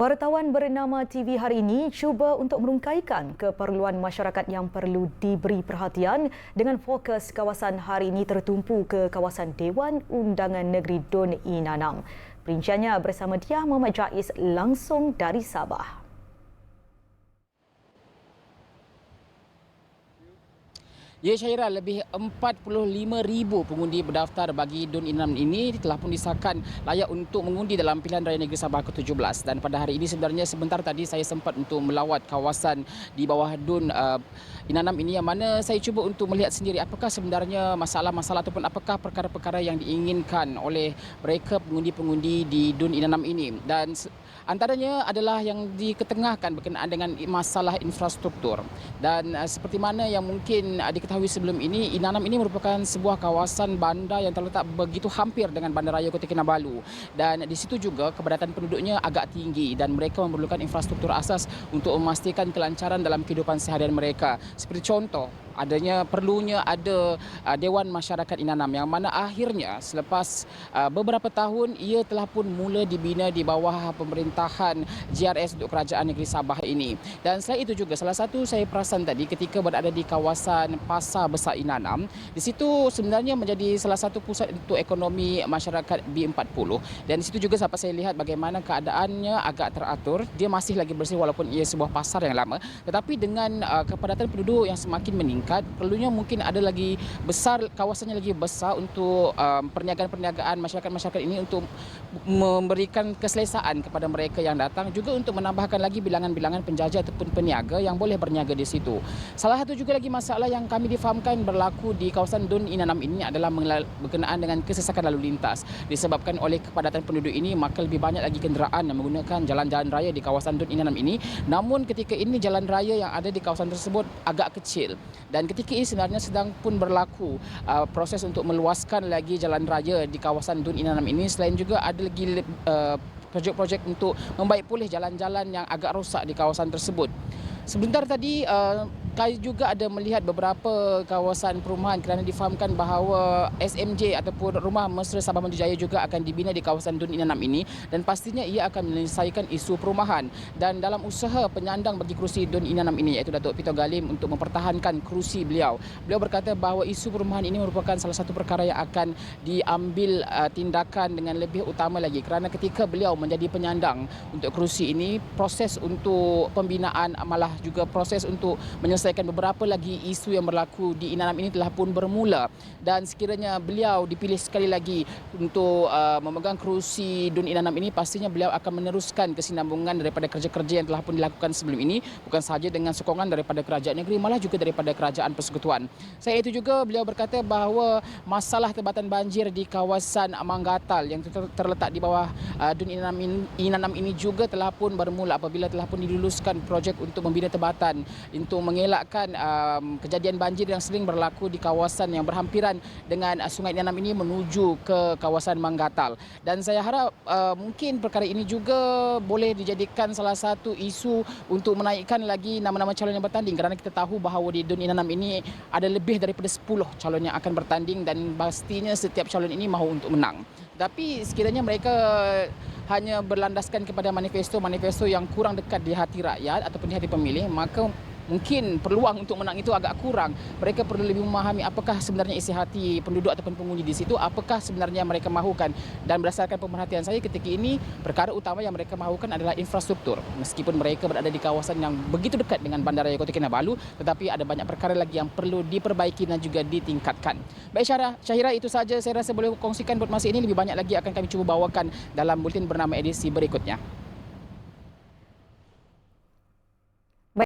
Wartawan bernama TV hari ini cuba untuk merungkaikan keperluan masyarakat yang perlu diberi perhatian dengan fokus kawasan hari ini tertumpu ke kawasan Dewan Undangan Negeri Dun Inanam. Perinciannya bersama dia Muhammad Jais langsung dari Sabah. Ya Syaira, lebih 45,000 pengundi berdaftar bagi DUN Inam ini telah pun disahkan layak untuk mengundi dalam pilihan raya negeri Sabah ke-17. Dan pada hari ini sebenarnya sebentar tadi saya sempat untuk melawat kawasan di bawah DUN uh, Inanam ini yang mana saya cuba untuk melihat sendiri apakah sebenarnya masalah-masalah ataupun apakah perkara-perkara yang diinginkan oleh mereka pengundi-pengundi di DUN Inanam ini. Dan antaranya adalah yang diketengahkan berkenaan dengan masalah infrastruktur. Dan uh, seperti mana yang mungkin uh, diketahui sebelum ini, Inanam ini merupakan sebuah kawasan bandar yang terletak begitu hampir dengan Bandaraya Kota Kinabalu. Dan di situ juga keberadaan penduduknya agak tinggi dan mereka memerlukan infrastruktur asas untuk memastikan kelancaran dalam kehidupan seharian mereka. Seperti contoh, adanya perlunya ada uh, Dewan Masyarakat Inanam yang mana akhirnya selepas uh, beberapa tahun ia telah pun mula dibina di bawah pemerintahan GRS untuk Kerajaan Negeri Sabah ini. Dan selain itu juga salah satu saya perasan tadi ketika berada di kawasan Pasar Besar Inanam, di situ sebenarnya menjadi salah satu pusat untuk ekonomi masyarakat B40 dan di situ juga sampai saya lihat bagaimana keadaannya agak teratur. Dia masih lagi bersih walaupun ia sebuah pasar yang lama, tetapi dengan uh, kepadatan penduduk yang semakin meningkat meningkat perlunya mungkin ada lagi besar kawasannya lagi besar untuk um, perniagaan-perniagaan masyarakat-masyarakat ini untuk memberikan keselesaan kepada mereka yang datang. Juga untuk menambahkan lagi bilangan-bilangan penjajah ataupun peniaga yang boleh berniaga di situ. Salah satu juga lagi masalah yang kami difahamkan berlaku di kawasan Dun Inanam ini adalah berkenaan dengan kesesakan lalu lintas. Disebabkan oleh kepadatan penduduk ini maka lebih banyak lagi kenderaan yang menggunakan jalan-jalan raya di kawasan Dun Inanam ini. Namun ketika ini jalan raya yang ada di kawasan tersebut agak kecil dan ketika ini sebenarnya sedang pun berlaku uh, proses untuk meluaskan lagi jalan raya di kawasan Dun Inanam ini selain juga ada lagi uh, projek-projek untuk membaik pulih jalan-jalan yang agak rosak di kawasan tersebut. Sebentar tadi uh, kami juga ada melihat beberapa kawasan perumahan kerana difahamkan bahawa SMJ ataupun Rumah Mesra Sabah Maju Jaya juga akan dibina di kawasan Dun Inanam ini dan pastinya ia akan menyelesaikan isu perumahan dan dalam usaha penyandang bagi kerusi Dun Inanam ini iaitu Datuk Pito Galim untuk mempertahankan kerusi beliau. Beliau berkata bahawa isu perumahan ini merupakan salah satu perkara yang akan diambil uh, tindakan dengan lebih utama lagi kerana ketika beliau menjadi penyandang untuk kerusi ini proses untuk pembinaan malah juga proses untuk menyelesaikan menyelesaikan beberapa lagi isu yang berlaku di Inanam ini telah pun bermula dan sekiranya beliau dipilih sekali lagi untuk uh, memegang kerusi Dun Inanam ini pastinya beliau akan meneruskan kesinambungan daripada kerja-kerja yang telah pun dilakukan sebelum ini bukan sahaja dengan sokongan daripada kerajaan negeri malah juga daripada kerajaan persekutuan. Saya itu juga beliau berkata bahawa masalah tebatan banjir di kawasan Manggatal yang terletak di bawah uh, Dun Inanam, Inanam ini juga telah pun bermula apabila telah pun diluluskan projek untuk membina tebatan untuk mengelak mengelakkan um, kejadian banjir yang sering berlaku di kawasan yang berhampiran dengan uh, Sungai Nianam ini menuju ke kawasan Manggatal. Dan saya harap uh, mungkin perkara ini juga boleh dijadikan salah satu isu untuk menaikkan lagi nama-nama calon yang bertanding kerana kita tahu bahawa di Dun Inanam ini ada lebih daripada 10 calon yang akan bertanding dan pastinya setiap calon ini mahu untuk menang. Tapi sekiranya mereka hanya berlandaskan kepada manifesto-manifesto yang kurang dekat di hati rakyat ataupun di hati pemilih, maka mungkin peluang untuk menang itu agak kurang. Mereka perlu lebih memahami apakah sebenarnya isi hati penduduk ataupun pengundi di situ, apakah sebenarnya mereka mahukan. Dan berdasarkan pemerhatian saya ketika ini, perkara utama yang mereka mahukan adalah infrastruktur. Meskipun mereka berada di kawasan yang begitu dekat dengan Bandaraya Kota Kinabalu, tetapi ada banyak perkara lagi yang perlu diperbaiki dan juga ditingkatkan. Baik Syarah, Syahira itu saja saya rasa boleh kongsikan buat masa ini. Lebih banyak lagi akan kami cuba bawakan dalam bulletin bernama edisi berikutnya.